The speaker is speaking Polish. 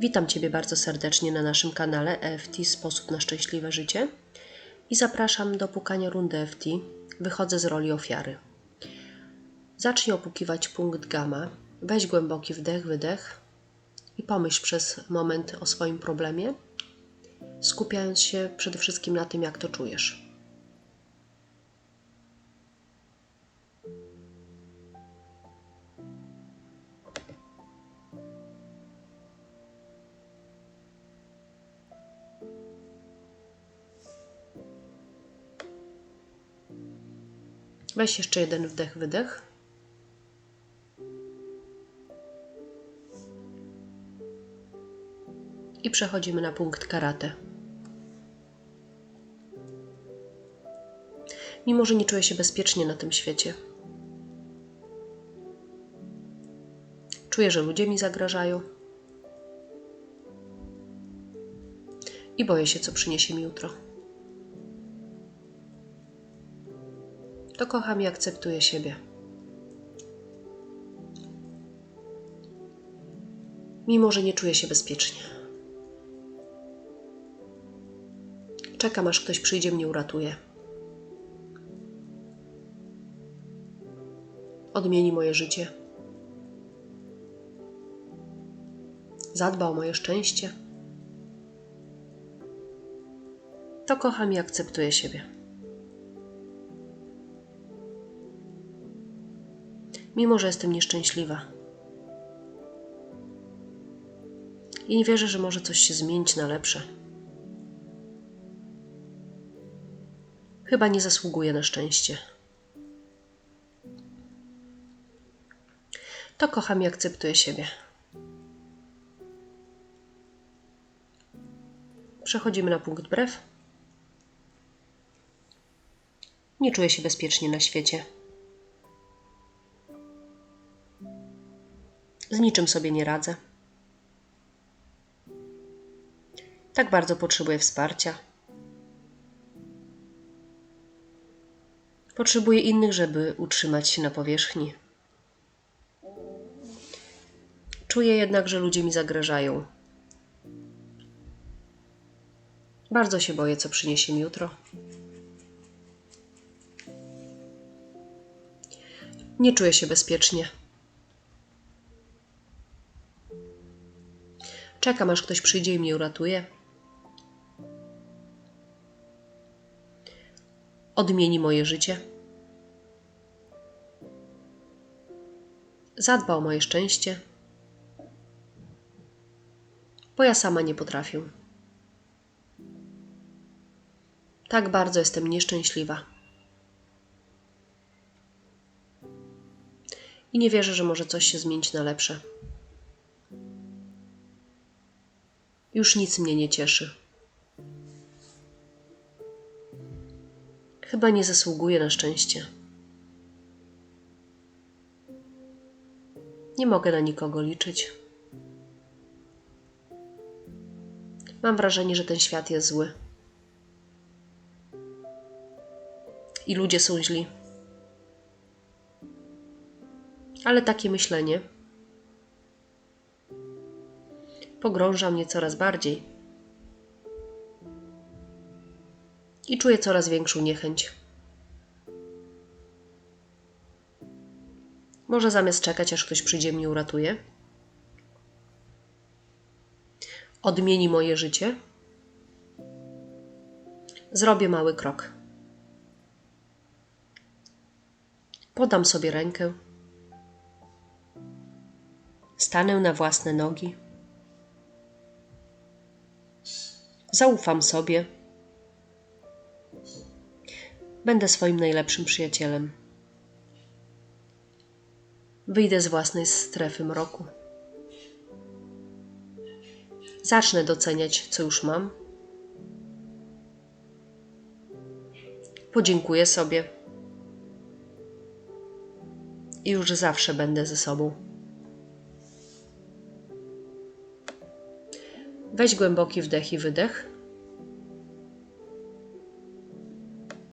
Witam Ciebie bardzo serdecznie na naszym kanale EFT Sposób na Szczęśliwe Życie i zapraszam do pukania rundy EFT. Wychodzę z roli ofiary. Zacznij opukiwać punkt gamma. Weź głęboki wdech, wydech i pomyśl przez moment o swoim problemie, skupiając się przede wszystkim na tym, jak to czujesz. Weź jeszcze jeden wdech, wydech. I przechodzimy na punkt karate. Mimo, że nie czuję się bezpiecznie na tym świecie, czuję, że ludzie mi zagrażają i boję się, co przyniesie mi jutro. To kocham i akceptuję siebie. Mimo, że nie czuję się bezpiecznie. Czekam, aż ktoś przyjdzie mnie uratuje. Odmieni moje życie. Zadba o moje szczęście. To kocham i akceptuję siebie. Mimo że jestem nieszczęśliwa. I nie wierzę, że może coś się zmienić na lepsze. Chyba nie zasługuję na szczęście. To kocham i akceptuję siebie. Przechodzimy na punkt brew. Nie czuję się bezpiecznie na świecie. Z niczym sobie nie radzę. Tak bardzo potrzebuję wsparcia. Potrzebuję innych, żeby utrzymać się na powierzchni. Czuję jednak, że ludzie mi zagrażają. Bardzo się boję, co przyniesie mi jutro. Nie czuję się bezpiecznie. Czekam, aż ktoś przyjdzie i mnie uratuje. Odmieni moje życie. Zadba o moje szczęście, bo ja sama nie potrafię. Tak bardzo jestem nieszczęśliwa. I nie wierzę, że może coś się zmienić na lepsze. Już nic mnie nie cieszy. Chyba nie zasługuję na szczęście. Nie mogę na nikogo liczyć. Mam wrażenie, że ten świat jest zły. I ludzie są źli. Ale takie myślenie pogrąża mnie coraz bardziej. I czuję coraz większą niechęć. Może zamiast czekać, aż ktoś przyjdzie mnie uratuje, odmieni moje życie, zrobię mały krok. Podam sobie rękę, stanę na własne nogi. Zaufam sobie. Będę swoim najlepszym przyjacielem. Wyjdę z własnej strefy mroku. Zacznę doceniać, co już mam. Podziękuję sobie. I już zawsze będę ze sobą. Weź głęboki wdech i wydech.